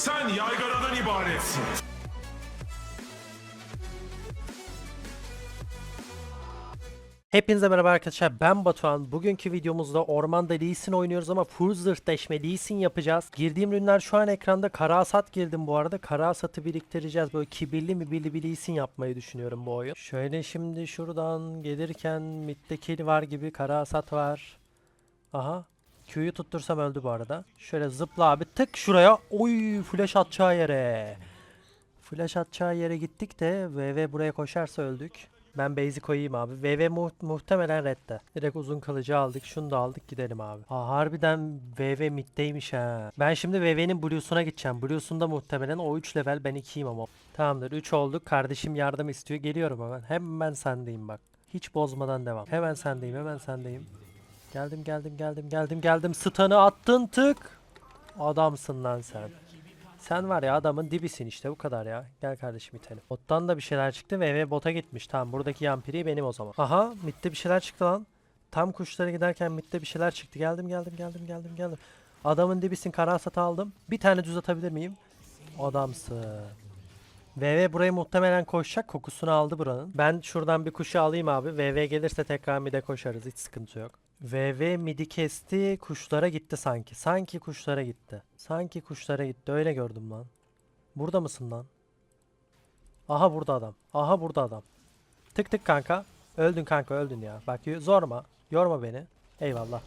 Sen yaygaradan ibaretsin. Hepinize merhaba arkadaşlar ben Batuhan. Bugünkü videomuzda ormanda Lee Sin oynuyoruz ama full zırhleşme Lee Sin yapacağız. Girdiğim ürünler şu an ekranda kara hasat girdim bu arada. Kara hasatı biriktireceğiz. Böyle kibirli mi birli bir Lee Sin yapmayı düşünüyorum bu oyun. Şöyle şimdi şuradan gelirken middeki var gibi kara hasat var. Aha. Q'yu tuttursam öldü bu arada. Şöyle zıpla abi tık şuraya. Oy flash atacağı yere. Flash atacağı yere gittik de VV buraya koşarsa öldük. Ben base'i koyayım abi. VV mu- muhtemelen redde. Direkt uzun kılıcı aldık. Şunu da aldık gidelim abi. Ha harbiden VV middeymiş ha. Ben şimdi VV'nin Blue'suna gideceğim. Blue'sunda muhtemelen o 3 level ben 2'yim ama. Tamamdır 3 olduk. Kardeşim yardım istiyor. Geliyorum hemen. Hemen sendeyim bak. Hiç bozmadan devam. Hemen sendeyim hemen sendeyim. Geldim geldim geldim geldim geldim. Stun'ı attın tık. Adamsın lan sen. Sen var ya adamın dibisin işte bu kadar ya. Gel kardeşim itelim. Bottan da bir şeyler çıktı ve ve bota gitmiş. Tamam buradaki yampiri benim o zaman. Aha midde bir şeyler çıktı lan. Tam kuşlara giderken midde bir şeyler çıktı. Geldim geldim geldim geldim geldim. Adamın dibisin kara hasatı aldım. Bir tane düz atabilir miyim? Adamsın. VV burayı muhtemelen koşacak. Kokusunu aldı buranın. Ben şuradan bir kuşu alayım abi. VV gelirse tekrar mide koşarız. Hiç sıkıntı yok. VV midi kesti. Kuşlara gitti sanki. Sanki kuşlara gitti. Sanki kuşlara gitti. Öyle gördüm lan. Burada mısın lan? Aha burada adam. Aha burada adam. Tık tık kanka. Öldün kanka öldün ya. Bak zorma. Yorma beni. Eyvallah.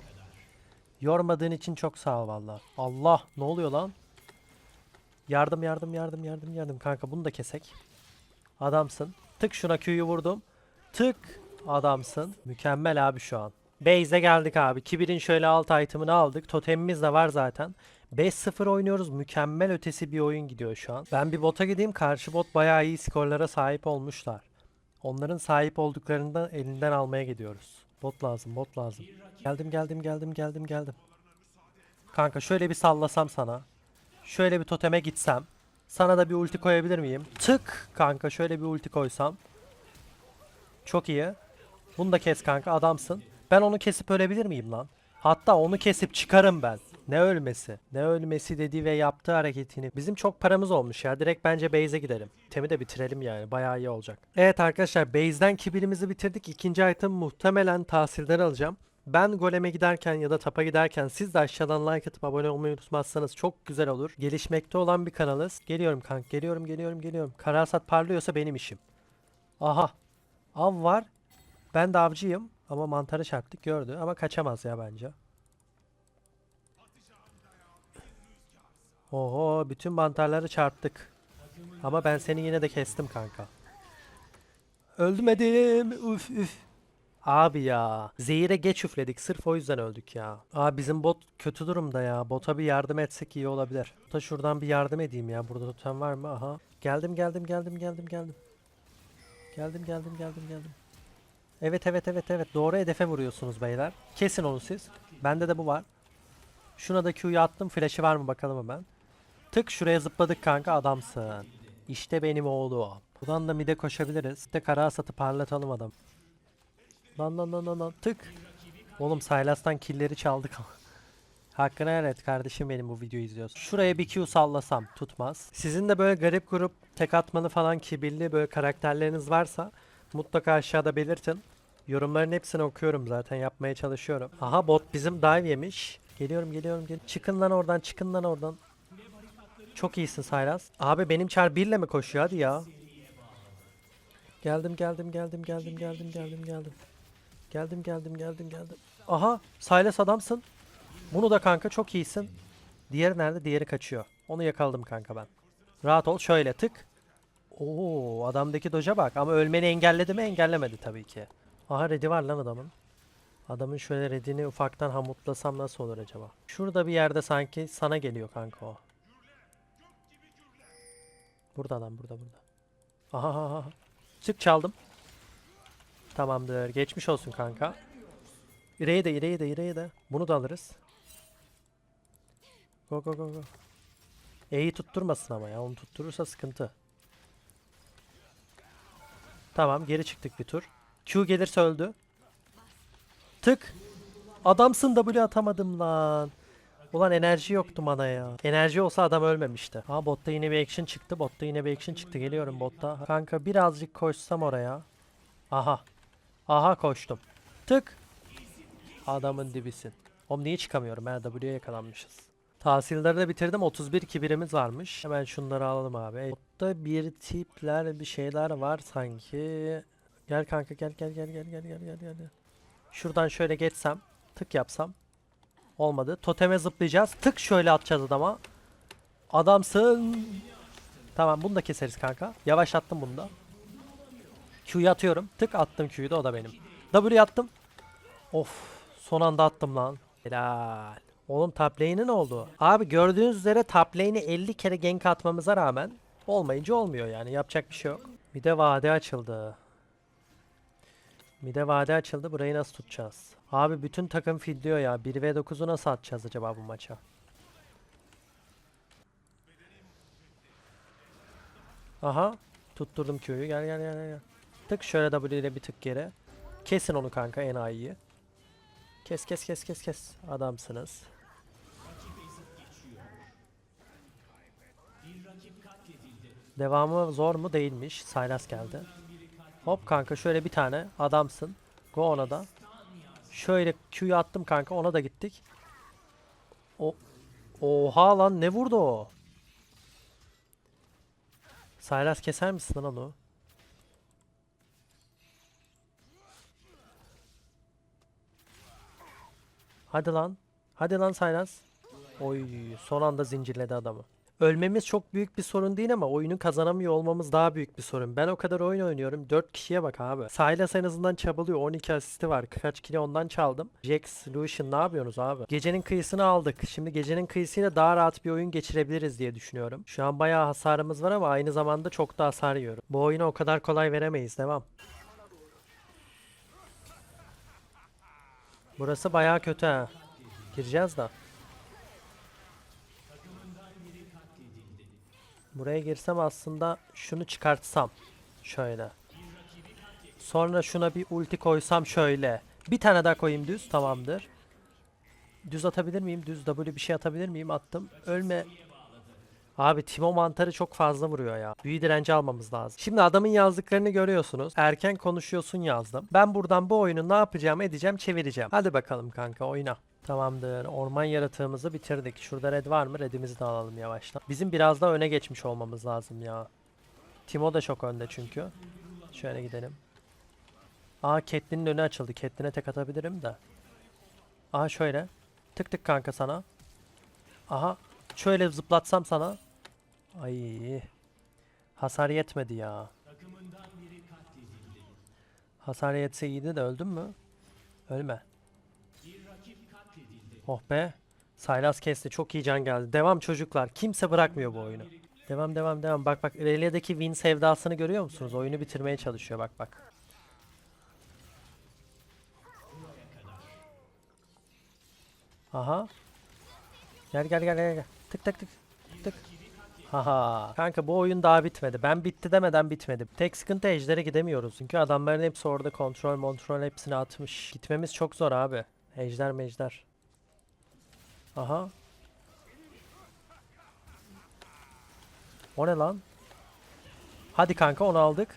Yormadığın için çok sağ ol valla. Allah ne oluyor lan? Yardım yardım yardım yardım yardım kanka bunu da kesek. Adamsın. Tık şuna Q'yu vurdum. Tık adamsın. Mükemmel abi şu an. Base'e geldik abi. Kibir'in şöyle alt item'ını aldık. Totemimiz de var zaten. 5-0 oynuyoruz. Mükemmel ötesi bir oyun gidiyor şu an. Ben bir bota gideyim. Karşı bot bayağı iyi skorlara sahip olmuşlar. Onların sahip olduklarını da elinden almaya gidiyoruz. Bot lazım, bot lazım. Geldim, geldim, geldim, geldim, geldim. Kanka şöyle bir sallasam sana. Şöyle bir toteme gitsem. Sana da bir ulti koyabilir miyim? Tık kanka şöyle bir ulti koysam. Çok iyi. Bunu da kes kanka adamsın. Ben onu kesip ölebilir miyim lan? Hatta onu kesip çıkarım ben. Ne ölmesi? Ne ölmesi dediği ve yaptığı hareketini. Bizim çok paramız olmuş ya. Direkt bence base'e gidelim. Temi de bitirelim yani. Bayağı iyi olacak. Evet arkadaşlar base'den kibirimizi bitirdik. İkinci item muhtemelen tahsilden alacağım. Ben goleme giderken ya da tapa giderken siz de aşağıdan like atıp abone olmayı unutmazsanız çok güzel olur. Gelişmekte olan bir kanalız. Geliyorum kanka. Geliyorum geliyorum geliyorum. Karasat parlıyorsa benim işim. Aha. Av var. Ben de avcıyım. Ama mantarı çarptık gördü. Ama kaçamaz ya bence. Oho bütün mantarları çarptık. Ama ben seni yine de kestim kanka. Öldümedim. Üf üf. Abi ya. Zehire geç üfledik. Sırf o yüzden öldük ya. Abi bizim bot kötü durumda ya. Bota bir yardım etsek iyi olabilir. Bota şuradan bir yardım edeyim ya. Burada tutan var mı? Aha. Geldim geldim geldim geldim geldim. Geldim geldim geldim geldim. Evet evet evet evet. Doğru hedefe vuruyorsunuz beyler. Kesin onu siz. Bende de bu var. Şuna da Q'yu attım. Flash'ı var mı bakalım hemen. Tık şuraya zıpladık kanka adamsın. İşte benim oğlum. Buradan da mide koşabiliriz. Bir De kara satı parlatalım adam. Lan lan lan lan lan tık. Oğlum Sylas'tan killleri çaldık ama. Hakkını evet kardeşim benim bu videoyu izliyorsun. Şuraya bir Q sallasam tutmaz. Sizin de böyle garip grup tek atmalı falan kibirli böyle karakterleriniz varsa mutlaka aşağıda belirtin. Yorumların hepsini okuyorum zaten yapmaya çalışıyorum. Aha bot bizim dive yemiş. Geliyorum geliyorum gel. Çıkın lan oradan çıkın lan oradan. Çok iyisin Saylas. Abi benim çar birle mi koşuyor hadi ya. Geldim geldim geldim geldim geldim geldim geldim. Geldim geldim geldim geldim. Aha Saylas adamsın. Bunu da kanka çok iyisin. Diğeri nerede? Diğeri kaçıyor. Onu yakaladım kanka ben. Rahat ol şöyle tık. Oo adamdaki doja bak ama ölmeni engelledi mi? Engellemedi tabii ki. Aha redi var lan adamın. Adamın şöyle redini ufaktan hamutlasam nasıl olur acaba? Şurada bir yerde sanki sana geliyor kanka o. Burada adam burada burada. Aha aha aha. Sık çaldım. Tamamdır. Geçmiş olsun kanka. İreyi de ireyi de ireyi de. Bunu da alırız. Go go go go. E'yi tutturmasın ama ya. Onu tutturursa sıkıntı. Tamam geri çıktık bir tur. Q gelirse öldü. Tık. Adamsın W atamadım lan. Ulan enerji yoktu mana ya. Enerji olsa adam ölmemişti. Ha botta yine bir action çıktı. Botta yine bir action çıktı. Geliyorum botta. Kanka birazcık koşsam oraya. Aha. Aha koştum. Tık. Adamın dibisin. Oğlum niye çıkamıyorum? Ben W'ye yakalanmışız. Tahsilleri de bitirdim. 31 kibirimiz varmış. Hemen şunları alalım abi. Botta bir tipler bir şeyler var sanki. Gel kanka gel gel gel gel gel gel gel gel. Şuradan şöyle geçsem. Tık yapsam. Olmadı. Toteme zıplayacağız. Tık şöyle atacağız adama. Adamsın. Tamam bunu da keseriz kanka. Yavaş attım bunu da. Q'yu atıyorum. Tık attım Q'yu da o da benim. W attım. Of. Son anda attım lan. Helal. Oğlum top ne oldu? Abi gördüğünüz üzere top lane'e 50 kere gank atmamıza rağmen olmayınca olmuyor yani. Yapacak bir şey yok. Bir de vade açıldı. Bir de vade açıldı. Burayı nasıl tutacağız? Abi bütün takım fidliyor ya. 1v9'u nasıl atacağız acaba bu maça? Aha. Tutturdum Q'yu. Gel gel gel gel. Tık şöyle W ile bir tık geri. Kesin onu kanka enayiyi. Kes kes kes kes kes. Adamsınız. Devamı zor mu? Değilmiş. Sylas geldi. Hop kanka şöyle bir tane adamsın. Go ona da. Şöyle Q'yu attım kanka ona da gittik. O Oha lan ne vurdu o? Sylas keser misin lan onu? Hadi lan. Hadi lan Sylas. Oy son anda zincirledi adamı. Ölmemiz çok büyük bir sorun değil ama oyunu kazanamıyor olmamız daha büyük bir sorun. Ben o kadar oyun oynuyorum. 4 kişiye bak abi. Silas en azından çabalıyor. 12 asisti var. Kaç kilo ondan çaldım. Jax, Lucian ne yapıyorsunuz abi? Gecenin kıyısını aldık. Şimdi gecenin kıyısıyla daha rahat bir oyun geçirebiliriz diye düşünüyorum. Şu an bayağı hasarımız var ama aynı zamanda çok da hasar yiyorum. Bu oyunu o kadar kolay veremeyiz. Devam. Burası bayağı kötü ha. Gireceğiz da. Buraya girsem aslında şunu çıkartsam. Şöyle. Sonra şuna bir ulti koysam şöyle. Bir tane daha koyayım düz. Tamamdır. Düz atabilir miyim? Düz W bir şey atabilir miyim? Attım. Ölme. Abi Timo mantarı çok fazla vuruyor ya. Büyü direnci almamız lazım. Şimdi adamın yazdıklarını görüyorsunuz. Erken konuşuyorsun yazdım. Ben buradan bu oyunu ne yapacağım edeceğim çevireceğim. Hadi bakalım kanka oyna. Tamamdır. Orman yaratığımızı bitirdik. Şurada red var mı? Redimizi de alalım yavaştan. Bizim biraz daha öne geçmiş olmamız lazım ya. Timo da çok önde çünkü. Şöyle gidelim. Aa Catelyn'in önü açıldı. Catelyn'e tek atabilirim de. Aha şöyle. Tık tık kanka sana. Aha. Şöyle zıplatsam sana. Ay. Hasar yetmedi ya. Hasar yetse iyiydi de öldün mü? Ölme. Oh be. Sylas kesti. Çok iyi can geldi. Devam çocuklar. Kimse bırakmıyor bu oyunu. Devam devam devam. Bak bak Irelia'daki win sevdasını görüyor musunuz? Oyunu bitirmeye çalışıyor bak bak. Aha. Gel gel gel gel. Tık tık tık. Tık. Haha. Kanka bu oyun daha bitmedi. Ben bitti demeden bitmedi. Tek sıkıntı ejder'e gidemiyoruz. Çünkü adamların hepsi orada kontrol kontrol hepsini atmış. Gitmemiz çok zor abi. Ejder mejder. Aha. O ne lan? Hadi kanka onu aldık.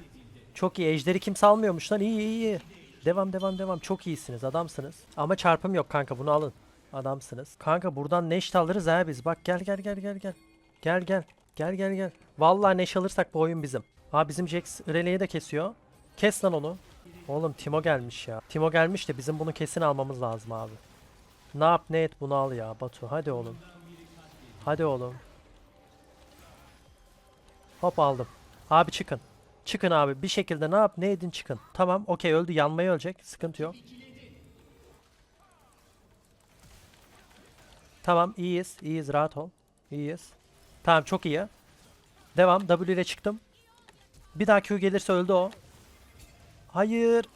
Çok iyi. Ejderi kimse almıyormuş lan. İyi iyi iyi. Devam devam devam. Çok iyisiniz. Adamsınız. Ama çarpım yok kanka. Bunu alın. Adamsınız. Kanka buradan neşt alırız ha biz. Bak gel gel gel gel gel. Gel gel. Gel gel gel. Vallahi neş alırsak bu oyun bizim. Aa bizim Jax Irelia'yı de kesiyor. Kes lan onu. Oğlum Timo gelmiş ya. Timo gelmiş de bizim bunu kesin almamız lazım abi. Ne yap ne et bunu al ya Batu. Hadi oğlum. Hadi oğlum. Hop aldım. Abi çıkın. Çıkın abi. Bir şekilde ne yap ne edin çıkın. Tamam okey öldü. Yanmaya ölecek. Sıkıntı yok. Tamam iyiyiz. iyiyiz rahat ol. İyiyiz. Tamam çok iyi. Devam. W ile çıktım. Bir daha Q gelirse öldü o. Hayır.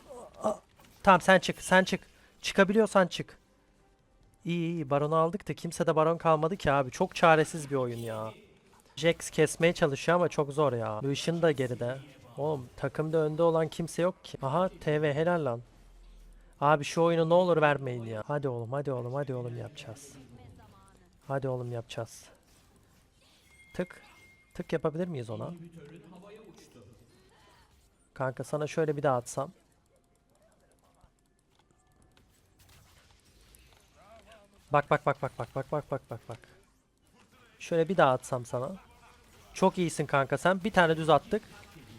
Tamam sen çık. Sen çık. Çıkabiliyorsan çık. İyi iyi baronu aldık da kimse de baron kalmadı ki abi. Çok çaresiz bir oyun ya. Jax kesmeye çalışıyor ama çok zor ya. Lucian da geride. Oğlum takımda önde olan kimse yok ki. Aha TV helal lan. Abi şu oyunu ne olur vermeyin ya. Hadi oğlum hadi oğlum hadi oğlum yapacağız. Hadi oğlum yapacağız. Tık. Tık yapabilir miyiz ona? Kanka sana şöyle bir daha atsam. Bak bak bak bak bak bak bak bak bak bak. Şöyle bir daha atsam sana. Çok iyisin kanka sen. Bir tane düz attık.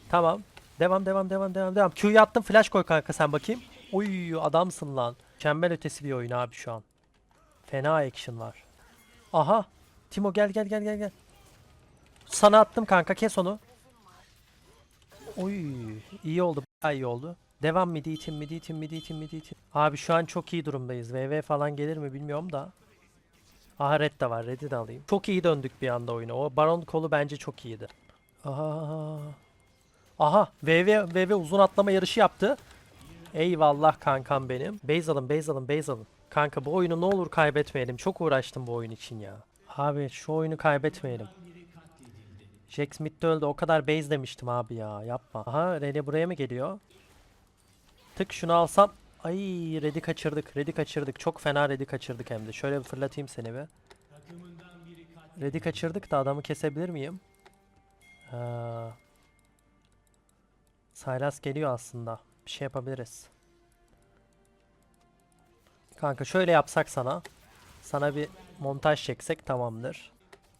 Tamam. Devam devam devam devam devam. Q'yu attım flash koy kanka sen bakayım. Oy adamsın lan. Çember ötesi bir oyun abi şu an. Fena action var. Aha. Timo gel gel gel gel gel. Sana attım kanka kes onu. Oy iyi oldu. Bayağı iyi oldu. Devam midi itim midi itim midi itim midi itim. Abi şu an çok iyi durumdayız. VV falan gelir mi bilmiyorum da. Aha red de var. Red'i de alayım. Çok iyi döndük bir anda oyuna. O baron kolu bence çok iyiydi. Aha. Aha. VV, VV uzun atlama yarışı yaptı. Eyvallah kankam benim. Base alın, base alın, base alın. Kanka bu oyunu ne olur kaybetmeyelim. Çok uğraştım bu oyun için ya. Abi şu oyunu kaybetmeyelim. Jack Smith öldü. O kadar base demiştim abi ya. Yapma. Aha Red'i buraya mı geliyor? Tık şunu alsam. Ay Red'i kaçırdık. Red'i kaçırdık. Çok fena Red'i kaçırdık hem de. Şöyle bir fırlatayım seni bir. Red'i kaçırdık da adamı kesebilir miyim? Ha. Sylas geliyor aslında. Bir şey yapabiliriz. Kanka şöyle yapsak sana. Sana bir montaj çeksek tamamdır.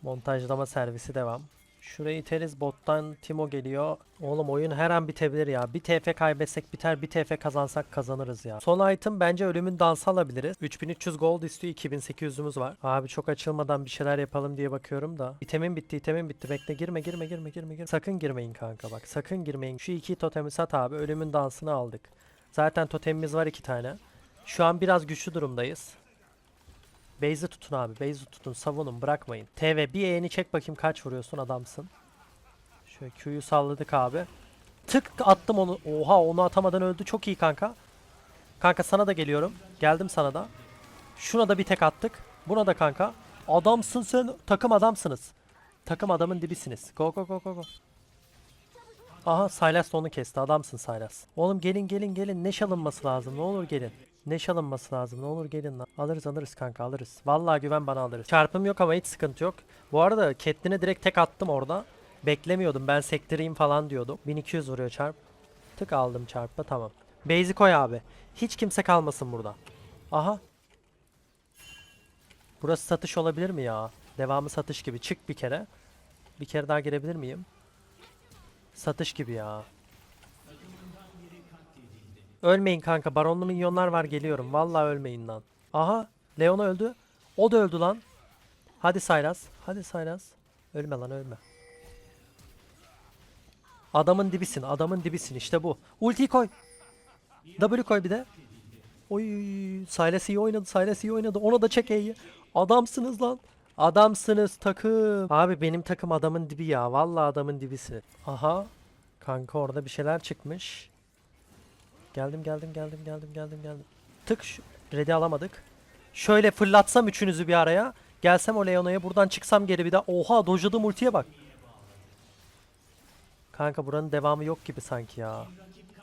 Montajlama servisi devam. Şurayı iteriz bottan Timo geliyor. Oğlum oyun her an bitebilir ya. Bir TF kaybetsek biter, bir TF kazansak kazanırız ya. Son item bence ölümün dansı alabiliriz. 3300 gold istiyor, 2800'ümüz var. Abi çok açılmadan bir şeyler yapalım diye bakıyorum da. İtemin bitti, itemin bitti. Bekle girme, girme, girme, girme, girme. Sakın girmeyin kanka bak. Sakın girmeyin. Şu iki totemi sat abi. Ölümün dansını aldık. Zaten totemimiz var iki tane. Şu an biraz güçlü durumdayız. Base'i tutun abi. Base'i tutun. Savunun. Bırakmayın. TV bir E'ni çek bakayım kaç vuruyorsun adamsın. Şöyle Q'yu salladık abi. Tık attım onu. Oha onu atamadan öldü. Çok iyi kanka. Kanka sana da geliyorum. Geldim sana da. Şuna da bir tek attık. Buna da kanka. Adamsın sen. Takım adamsınız. Takım adamın dibisiniz. Go go go go go. Aha Sylas da onu kesti. Adamsın Sylas. Oğlum gelin gelin gelin. Neş alınması lazım. Ne olur gelin. Neş alınması lazım. Ne olur gelin lan. Alırız alırız kanka alırız. Vallahi güven bana alırız. Çarpım yok ama hiç sıkıntı yok. Bu arada Catelyn'e direkt tek attım orada. Beklemiyordum. Ben sektireyim falan diyordum. 1200 vuruyor çarp. Tık aldım çarpma tamam. Base'i koy abi. Hiç kimse kalmasın burada. Aha. Burası satış olabilir mi ya? Devamı satış gibi. Çık bir kere. Bir kere daha girebilir miyim? Satış gibi ya. Ölmeyin kanka. Baronlu minyonlar var geliyorum. Vallahi ölmeyin lan. Aha. Leon öldü. O da öldü lan. Hadi Sylas. Hadi Sylas. Ölme lan ölme. Adamın dibisin. Adamın dibisin. İşte bu. Ultiyi koy. W koy bir de. Oy. Sylas iyi oynadı. Sylas iyi oynadı. Ona da çek E'yi. Adamsınız lan. Adamsınız takım. Abi benim takım adamın dibi ya. Vallahi adamın dibisi. Aha. Kanka orada bir şeyler çıkmış. Geldim geldim geldim geldim geldim geldim. Tık şu red'i alamadık. Şöyle fırlatsam üçünüzü bir araya. Gelsem o Leona'ya buradan çıksam geri bir daha. Oha dojladığım ultiye bak. Kanka buranın devamı yok gibi sanki ya.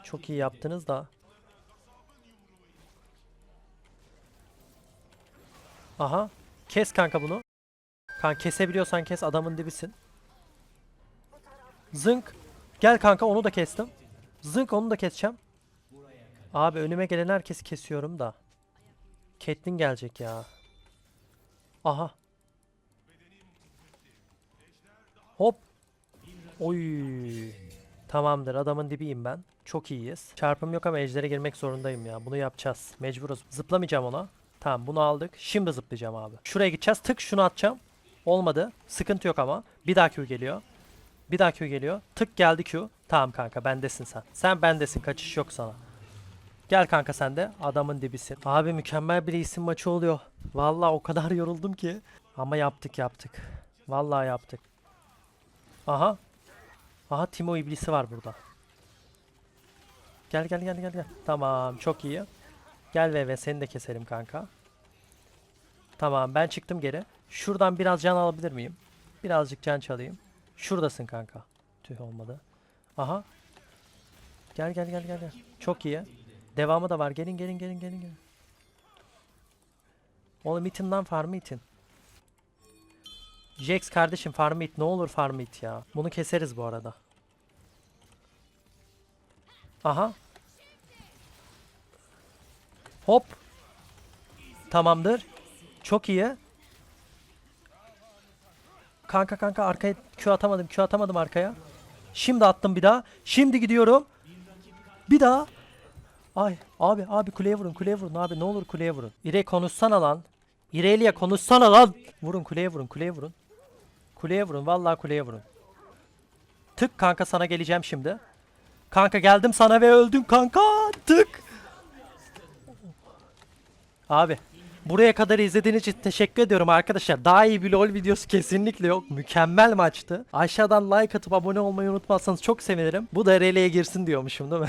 Çok iyi yaptınız da. Aha. Kes kanka bunu. Kanka kesebiliyorsan kes adamın dibisin. Zınk. Gel kanka onu da kestim. Zınk onu da keseceğim. Abi önüme gelen herkesi kesiyorum da. Caitlyn gelecek ya. Aha. Hop. Oy. Tamamdır adamın dibiyim ben. Çok iyiyiz. Çarpım yok ama ejdere girmek zorundayım ya. Bunu yapacağız. Mecburuz. Zıplamayacağım ona. Tamam bunu aldık. Şimdi zıplayacağım abi. Şuraya gideceğiz. Tık şunu atacağım. Olmadı. Sıkıntı yok ama. Bir daha Q geliyor. Bir daha Q geliyor. Tık geldi Q. Tamam kanka bendesin sen. Sen bendesin. Kaçış yok sana. Gel kanka sen de. Adamın dibisin. Abi mükemmel bir isim maçı oluyor. Vallahi o kadar yoruldum ki. Ama yaptık yaptık. Vallahi yaptık. Aha. Aha Timo iblisi var burada. Gel gel gel gel gel. Tamam çok iyi. Gel VV seni de keselim kanka. Tamam ben çıktım geri. Şuradan biraz can alabilir miyim? Birazcık can çalayım. Şuradasın kanka. Tüh olmadı. Aha. Gel gel gel gel gel. Çok iyi. Devamı da var. Gelin gelin gelin gelin gelin. Oğlum itin lan farmı itin. Jax kardeşim farm it ne olur farm it ya. Bunu keseriz bu arada. Aha. Hop. Tamamdır. Çok iyi. Kanka kanka arkaya Q atamadım. Q atamadım arkaya. Şimdi attım bir daha. Şimdi gidiyorum. Bir daha. Ay abi abi kuleye vurun kuleye vurun abi ne olur kuleye vurun. İre konuşsana lan. İrelia konuşsana lan. Vurun kuleye vurun kuleye vurun. Kuleye vurun vallahi kuleye vurun. Tık kanka sana geleceğim şimdi. Kanka geldim sana ve öldüm kanka. Tık. Abi buraya kadar izlediğiniz için teşekkür ediyorum arkadaşlar. Daha iyi bir LoL videosu kesinlikle yok. Mükemmel maçtı. Aşağıdan like atıp abone olmayı unutmazsanız çok sevinirim. Bu da RL'ye girsin diyormuşum değil mi?